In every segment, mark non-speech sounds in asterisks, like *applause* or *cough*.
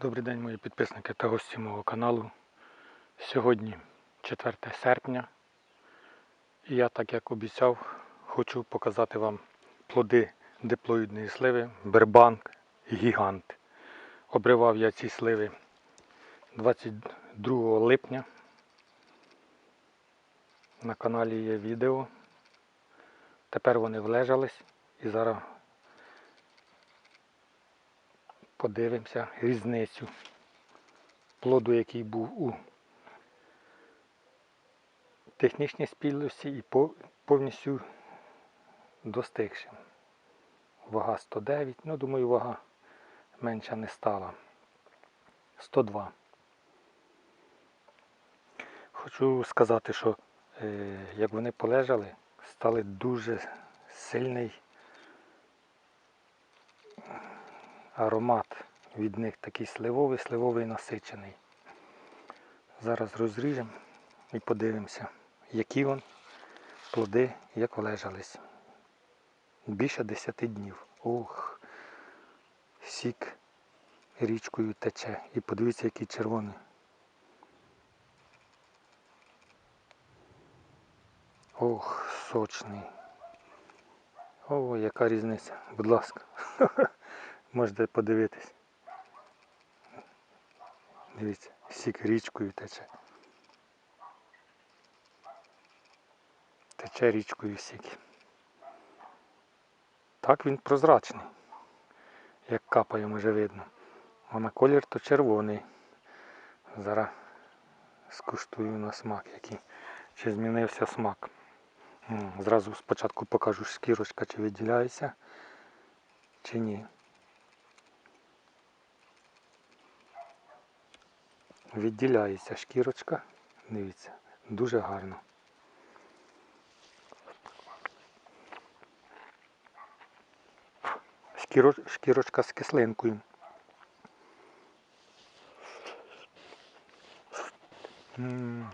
Добрий день, мої підписники та гості мого каналу. Сьогодні 4 серпня. І я, так як обіцяв, хочу показати вам плоди диплоїдної сливи Бербанк Гігант. Обривав я ці сливи 22 липня. На каналі є відео. Тепер вони влежались і зараз подивимося різницю плоду, який був у технічній спільності і повністю достигшим. Вага 109, ну думаю, вага менша не стала. 102. Хочу сказати, що е, як вони полежали, стали дуже сильний аромат від них такий сливовий, сливовий насичений. Зараз розріжемо і подивимося, які вон плоди як лежались. Більше 10 днів. Ох, сік річкою тече. І подивіться, який червоний. Ох, сочний. О, яка різниця. Будь ласка. *laughs* Можете подивитись. Дивіться, сік річкою тече. Тече річкою сік. Так він прозрачний. Як капає, може видно. А на колір то червоний. Зараз скуштую на смак який. Чи змінився смак. Зразу спочатку покажу шкірочка, чи виділяється, чи ні. Відділяється шкірочка. Дивіться, дуже гарно. Шкіро, шкірочка з кислинкою. М.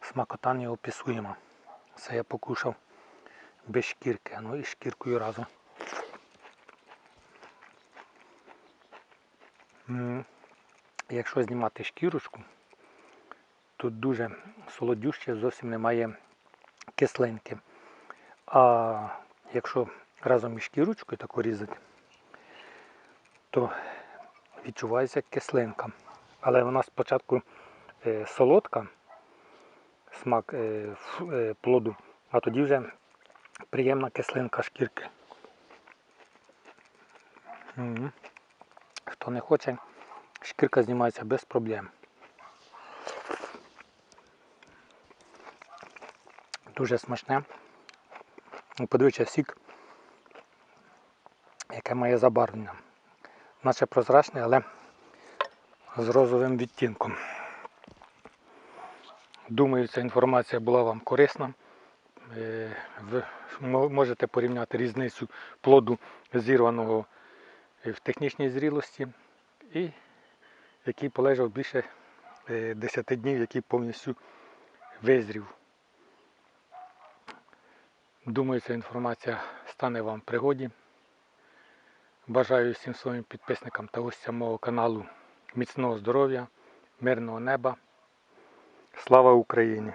Смакота неописуєма. Це я покушав без шкірки, ну і шкіркою разом. М. Якщо знімати шкірочку, тут дуже солодюще, зовсім немає кислинки. А якщо разом із шкірочкою таку різати, то відчувається кислинка. Але вона спочатку е, солодка, смак е, е, плоду, а тоді вже приємна кислинка шкірки. Мгм. Хто не хоче, шкірка знімається без проблем. Дуже смачне. Ну, Подивіться сік, яке має забарвлення. Наче прозрачне, але з розовим відтінком. Думаю, ця інформація була вам корисна. Е, Ви можете порівняти різницю плоду зірваного е, в технічній зрілості і який полежав більше е, 10 днів, який повністю визрів. Думаю, ця інформація стане вам в пригоді. Бажаю всім своїм підписникам та гостям мого каналу міцного здоров'я, мирного неба. Слава Україні!